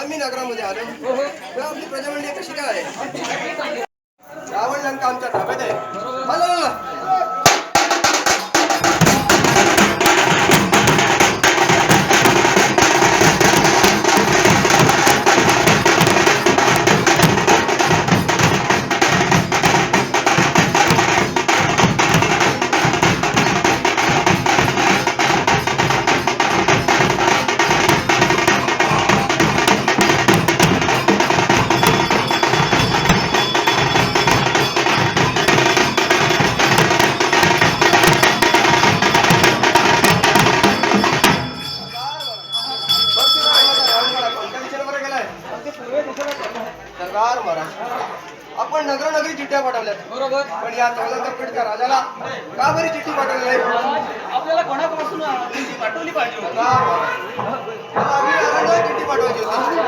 आम्ही नगरामध्ये आलो. तर आपली प्रजामंडळी कशी काय आहे? रावण लंका आमच्या ताब्यात आहे. आपण नगरोनगरी चिठ्ठ्या पाठवल्यात. बरोबर. पण या चौदा पीठच्या राजाला का बरी चिठ्ठी पाठवली आपल्याला कोणापासून पाठवली पाहिजे होती? चिठ्ठी पाठवायची होती.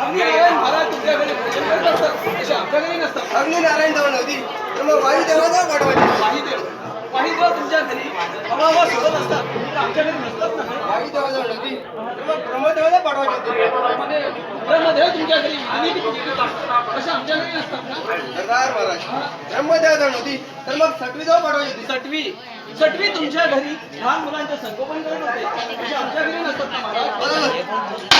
आम्ही नारायण महाराज तुमच्या घरी भोजन करत असतात तसे आमच्या घरी नसतात. अग्नी नारायण जवळ नव्हती. तर मग वायू देवाजवळ पाठवायची होती. वाहिदेव वाहिदेव तुमच्या घरी हवा सोडत असतात आमच्या घरी नसतात ना वायू देवाजवळ नव्हती ब्रह्मदेवाला पाठवायची होती. ब्रह्मदेव तुमच्या घरी आणि तसे आमच्या घरी नसतात ना? सरदार महाराज ब्रह्मदेवाजवळ नव्हती तर मग सटवी जवळ पाठवायची होती? सटवी. सटवी तुमच्या घरी लहान मुलांचे संगोपन करत होते. आमच्या घरी नसतात ना महाराज?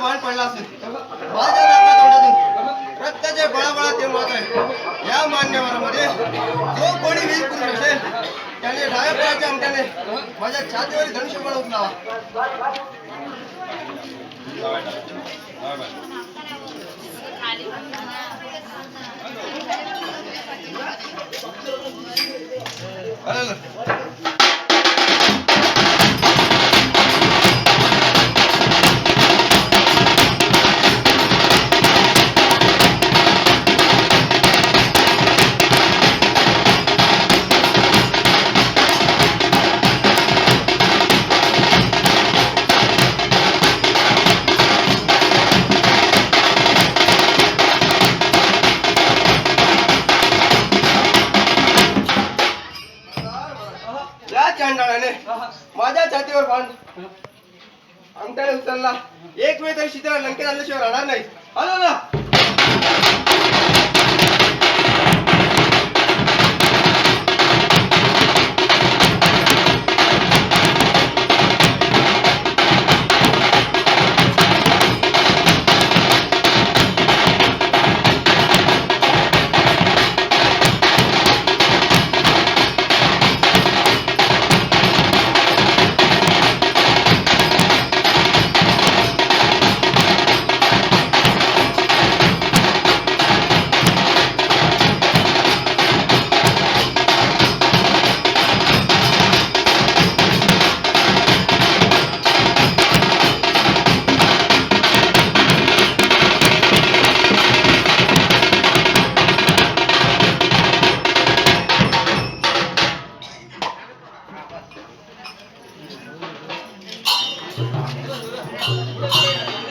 बाण पडला असेल. माझ्या नाका तोंडातून रक्ताचे बळाबळा ते मात आहे या मान्यवरामध्ये जो कोणी वीज पुरुष असेल त्याने डाव्या पायाच्या अंगठ्याने माझ्या छातीवरील धनुष्य बळ उचलावा चांडाळाने. माझ्या छातीवर बाण अंगठ्याने उचलला. एक वेळ तरी शीतला लंकेत आल्याशिवाय राहणार नाही. आलो ना. Thank you.